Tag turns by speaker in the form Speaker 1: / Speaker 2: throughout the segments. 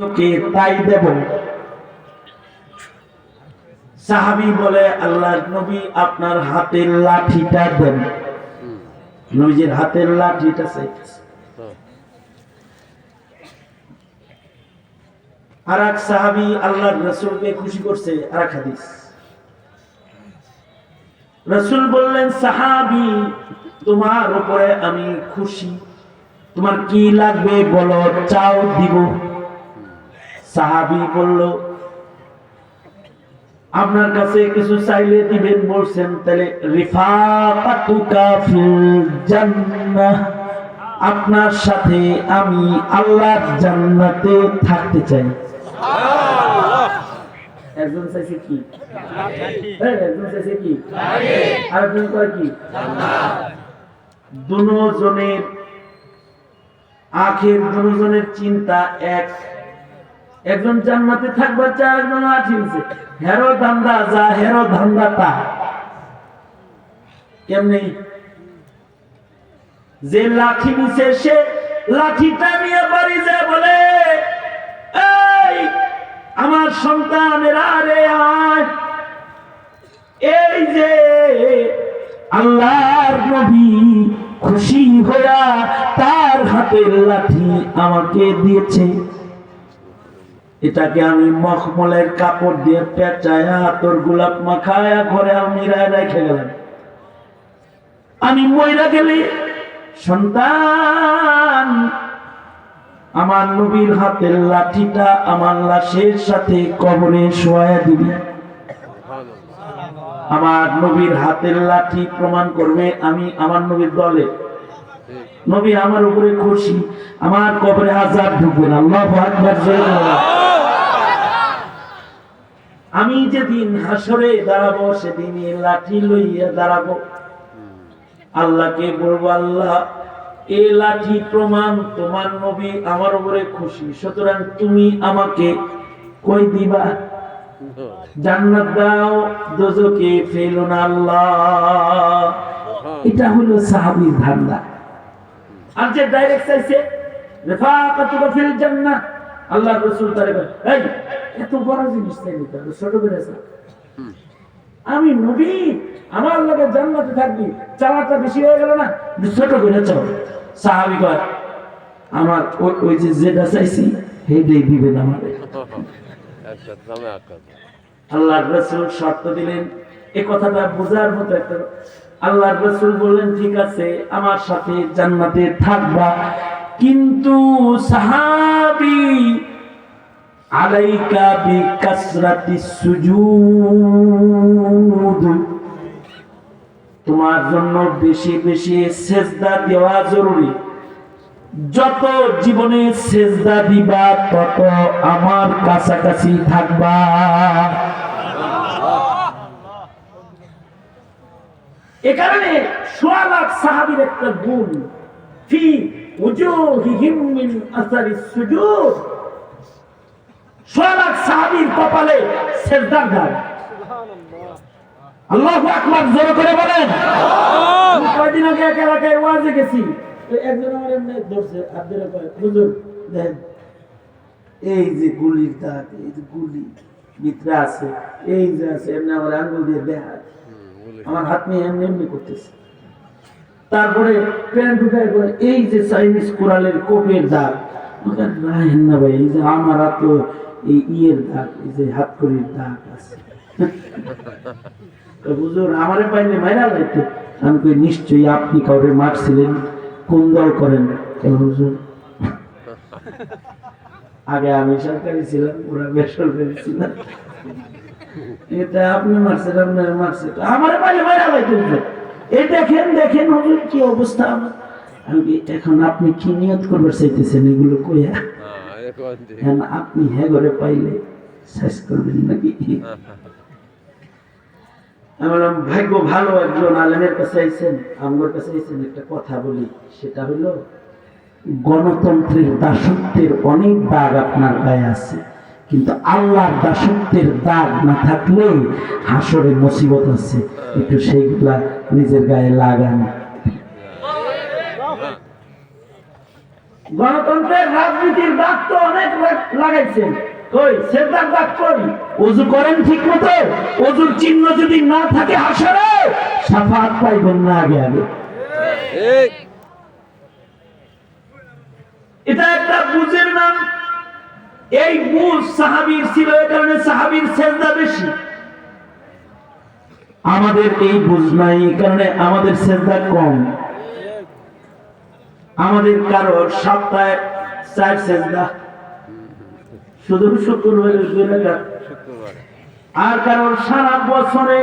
Speaker 1: কে তাই দেব? সাহাবি বলে আল্লাহ নবী আপনার হাতের লাঠিটা দেন। নবীজির হাতের লাঠিটা আর এক সাহাবি রসুলকে খুশি করছে আর এক হাদিস। রসুল বললেন, সাহাবি, তোমার উপরে আমি খুশি। তোমার কি লাগবে বলো, চাও দিব। সাহাবি বলল আপনার কাছে কিছু চাইলে দিবেন বলছেন তাহলে রিফাকাতুকা ফিল জান্নাহ। আপনার সাথে আমি আল্লাহর জান্নাতে থাকতে চাই। একজন চাইছে কি? একজন চাইছে কি? আরেকজন কয় কি? দুজনের আখের দুজনের চিন্তা এক। একজন জান্নাতে থাকবে চার একজন লাঠি নিছে হেরো ধান্দা যা, হেরো ধান্দা তা। কেমনি? যে লাঠি নিছে সে লাঠিটা নিয়ে বাড়ি যায় বলে, এই, আমার সন্তানেরা রে আয়। এই যে আল্লাহর নবী খুশি হইয়া তার হাতের লাঠি আমাকে দিয়েছে। এটাকে আমি মখমলের কাপড় দিয়ে পেঁচায়া তোর গোলাপ মাখায়া ঘরে আলমিরায় রেখে গেলাম। আমি মইরা গেলে, সন্তান, আমার নবীর হাতের লাঠিটা আমার লাশের সাথে কবরে শোয়া দিবি। আমার নবীর হাতের লাঠি প্রমাণ করবে আমি আমার নবীর দলে। নবী আমার উপরে খুশি, আমার কবরে হাজার ঢুকবেন আল্লাহ আকবার। আমি যেদিন হাসরে দাঁড়াবো সেদিন লাঠি লইয়া দাঁড়াবো। আল্লাহকে বলব, আল্লাহ এই লাঠি প্রমাণ তোমার নবী আমার উপরে খুশি। সুতরাং তুমি আমাকে কই দিবা? জান্নাত দাও দোজকে ফেলো না আল্লাহ। এটা হলো সাহাবীর ধান্দা। আর যে ডাইরেক্ট চাইছে, রেফাকাতুকা ফিল জান্নাহ আল্লাহ রাসূল তারে এই এত বড় জিনিস চাইলি তো ছোট করে আমি নবী আমার লগে জান্নাতে থাকবি চালাটা বেশি হয়ে গেল না? ছোট করে চল। সাহাবী কয় আমার ওই- ওই যে যেটা চাইছি সেইটাই দিবেন আমাদের
Speaker 2: আচ্ছা দামে আকাশ
Speaker 1: আল্লাহ রসুল শর্ত দিলেন। এ কথাটা বোঝার মতো একটা আল্লাহ রসুল বললেন ঠিক আছে আমার সাথে জান্নাতে থাকবা। কিন্তু সাহাবি আলাইকা বি কাসরাতি তোমার জন্য বেশি বেশি সেজদা দেওয়া জরুরি। যত জীবনে সেজদা দিবা, তত আমার কাছাকাছি থাকবা। এ কারণে সোয়া লাখ সাহাবীর একটা গুণ, ফি উজুহিহিম মিন আসারি সুজুদ। সোয়া লাখ সাহাবীর কপালে সেজদার দাগ আল্লাহু আকবার জোরে করে বলেন। কয়দিন আগে এক এলাকায় ওয়াজে গেছি। তো একজন আমার এমনি ধরছে হাত ধরে কয় হুজুর দেখেন এই যে গুলির দাগ এই যে গুলি ভিতরে আছে এই যে আছে এমনি আমার আঙ্গুল দিয়ে দেখা আমার হাত নিয়ে এমনি এমনি করতেছে। তারপরে প্যান্ট ঢুকায় করে এই যে চাইনিজ কোরালের কোপের দাগ না ভাই এই যে আমার হাত এই ইয়ের দাগ, এই যে হাত করির দাগ আছে। আমারে পাইলে মাইরা লাইতে আমি কই, নিশ্চয়ই আপনি কাউরে মারছিলেন, কোন দল করেন? আগে আমি সরকারি ছিলাম, ওরা বেসরকারি ছিলাম এটা আপনি মারছেন আপনার মারছে। আমারে পাইলে মাইরা হুজুর। এই দেখেন দেখেন হুজুর কি অবস্থা। আমার আমি এখন আপনি কি নিয়ত করবার চাইতেছেন? এগুলো কইয়া? আপনি হ্যাঁ ঘরে পাইলে শেষ করবেন নাকি? আমি বললাম ভাগ্য ভালো একজন আলেমের কাছে আইছেন আমার কাছে আইছেন একটা কথা বলি। সেটা হলো গণতন্ত্রের দাসত্বের অনেক দাগ আপনার গায়ে আছে কিন্তু আল্লাহর দাসত্বের দাগ না থাকলে হাসরে মুসিবত আছে একটু সেইগুলা নিজের গায়ে লাগান। গণতন্ত্রের রাজনীতির দাগ তো অনেক লাগাইছেন কই সেটার দাগ কই? অজু করেন ঠিক মতো অজুর চিহ্ন যদি না থাকে আসরে সাফাত পাইবেন না আগে আগে।
Speaker 2: ঠিক।
Speaker 1: এটা একটা বুঝের নাম। এই বুঝ সাহাবীর ছিল এই কারণে সাহাবীর সেজদা বেশি। আমাদের এই বুঝ নাই এই কারণে আমাদের সেজদা কম। আমাদের কারও সপ্তাহে চার সেজদা শুধু শুক্রবার দুই রাকাত।
Speaker 2: শুক্রবার।
Speaker 1: আর কারোর সারা বছরে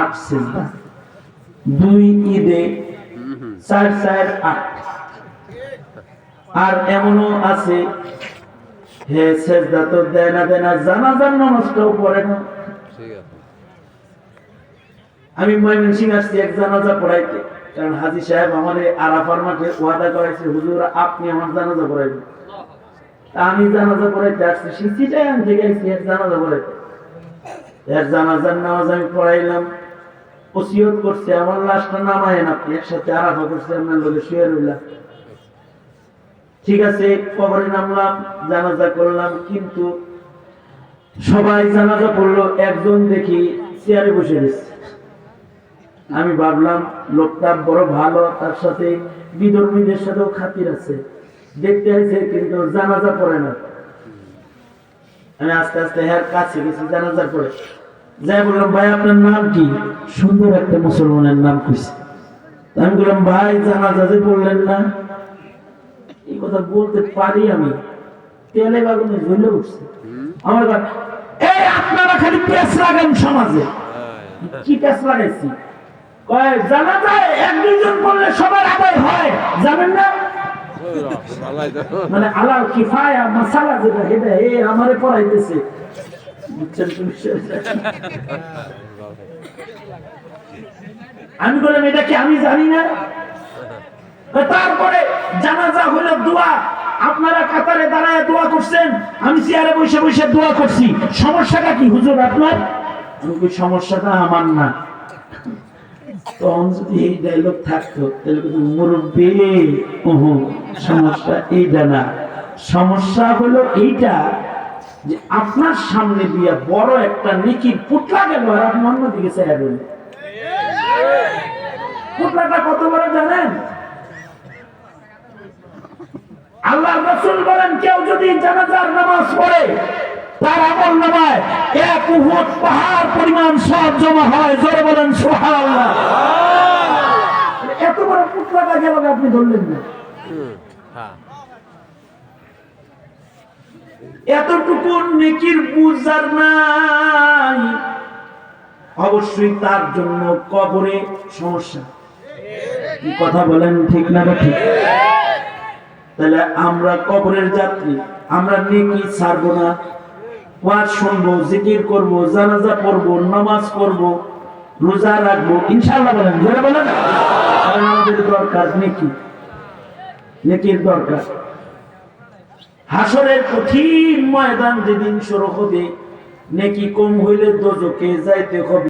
Speaker 1: আট সেজদা দুই ঈদে চার চার আট। আর এমনও আছে হে সেজদা তো দেয় না দেয় না জানাজার নামাজটাও পড়ে না। আমি ময়মনসিং আসছি এক জানাজা পড়াইতে। কারণ হাজি সাহেব আমার এই আরাফার মাঠে ওয়াদা করাইছে, হুজুর, আপনি আমার জানাজা পড়াইবেন। আমি জানাজা পড়াইতে আসছি আমি থেকে আসছি এক জানাজা পড়াইতে। এর জানাজার নামাজ আমি পড়াইলাম, ওসিয়ত করছে, আমার লাশটা আপনি একসাথে আরাফা করছে আপনার লোকে শুয়ে রইলাম। ঠিক আছে, কবরে নামলাম, জানাজা করলাম, কিন্তু সবাই জানাজা পড়ল, একজন দেখি চেয়ারে বসে গেছে। আমি ভাবলাম লোকটা বড় ভালো তার সাথে বিধর্মীদের সাথেও খাতির আছে। দেখতে আছে কিন্তু জানাজা পড়ে না। আমি আস্তে আস্তে হ্যার কাছে গেছি জানাজার পরে যাই বললাম ভাই আপনার নাম কি? সুন্দর একটা মুসলমানের নাম কইছে। আমি বললাম ভাই জানাজা যে বললেন না? এই কথা বলতে পারি আমি। তেলে বাগুনে ঝুলে উঠছে। আমার এই আপনারা খালি পেঁচ লাগান সমাজে।
Speaker 2: হ্যাঁ।
Speaker 1: কি পেঁচ লাগাইছি? এক হয়, জানেন না? মানে এটা? আমি বললাম, এটা কি আমি জানি না? তারপরে জানাজা হইল দোয়া। আপনারা কাতারে দাঁড়ায় দোয়া করছেন, আমি চেয়ারে বসে বসে দোয়া করছি। সমস্যাটা কি? হুজুর, আপনার? সমস্যাটা আমার না। তখন যদি এই ডায়লগ থাকতো। তাহলে কিন্তু মুরব্বী ওহো সমস্যা এইটা না। সমস্যা হলো এইটা যে আপনার সামনে দিয়া বড় একটা নেকির পুটলা গেল, আর আপনি কত বড় জানেন? আল্লাহ রসুল বলেন, কেউ যদি জানাজার নামাজ পড়ে, তার নামায় এক উহুদ পাহাড় পরিমাণ সব জমা হয়, জোরে বলেন সুবহানাল্লাহ। এত বড় পুটলাটা গেল আপনি ধরলেন না। এতটুকু নেকির বুঝার নাই। অবশ্যই তার জন্য কবরে সমস্যা। কথা বলেন ঠিক না ঠিক তাহলে আমরা কবরের যাত্রী, আমরা নেকি ছাড়বো না ওয়াজ শুনব, জিকির করব, জানাজা পড়ব, নামাজ পড়ব, রোজা রাখব। ইনশাআল্লাহ বলেন ধরে বলেন। আমাদের দরকার নেকি। নেকির দরকার। হাসরের কঠিন ময়দান যেদিন শুরু হবে, নেকি কম হইলে দোজকে যাইতে হবে।